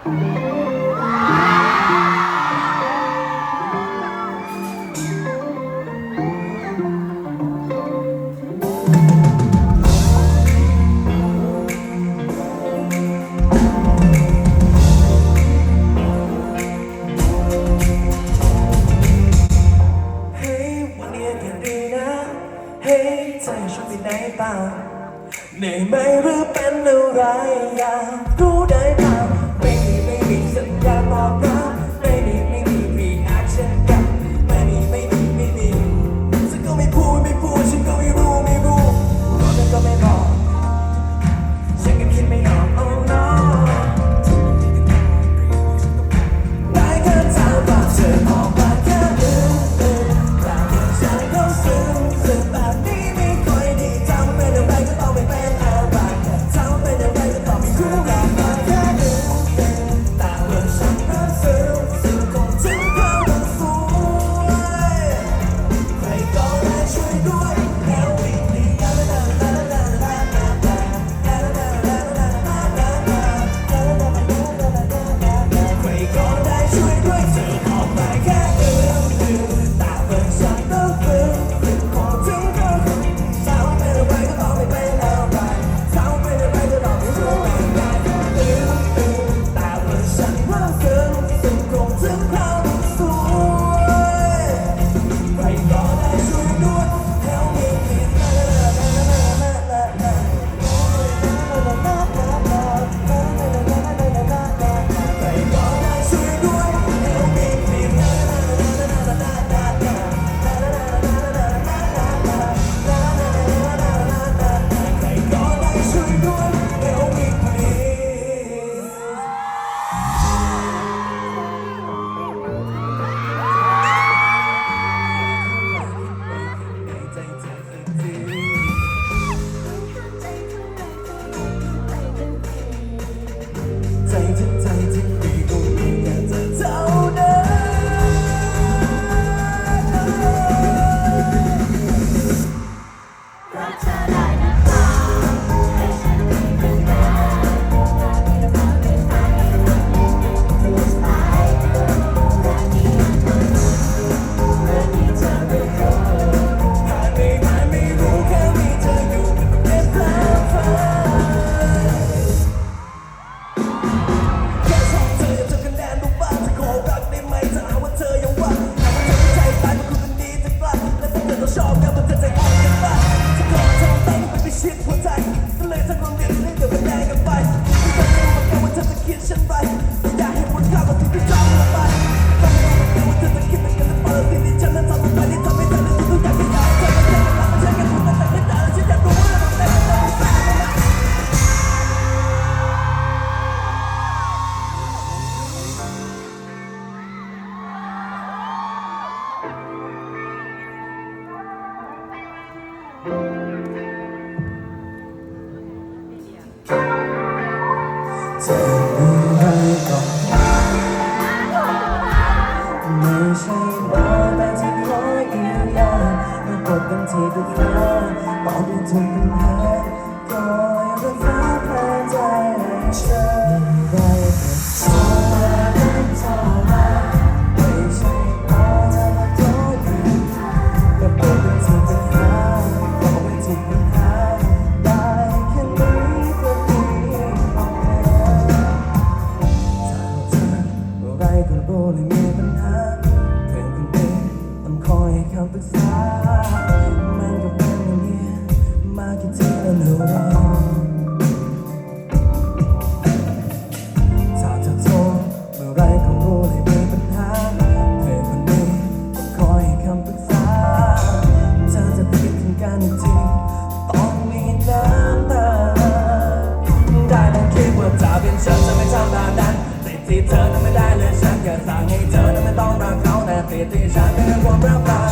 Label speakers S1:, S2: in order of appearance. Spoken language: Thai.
S1: เฮ้วันนี้เธอดีนะ เฮ้ใจฉันไปไหนบ้างนไหมหรือเป็นอะไรอยากรู้ได้ป่าง อย่าบอกรัก จะมีอะรก็ไม่ใช่ว่าแต่ที่
S2: ร้อยอียยา
S1: ปรากฏกันทีทุกครั้งบอกเรื่องทุกัญหาก็ยังรักษาแผลใจให้ฉั ที่เธอนั้นไม่ได้เลยฉันแค่สั่งให้เธอนั้นไม่ต้องรักเขาแต่ติดที่ฉันไม่ได้ความรักเรา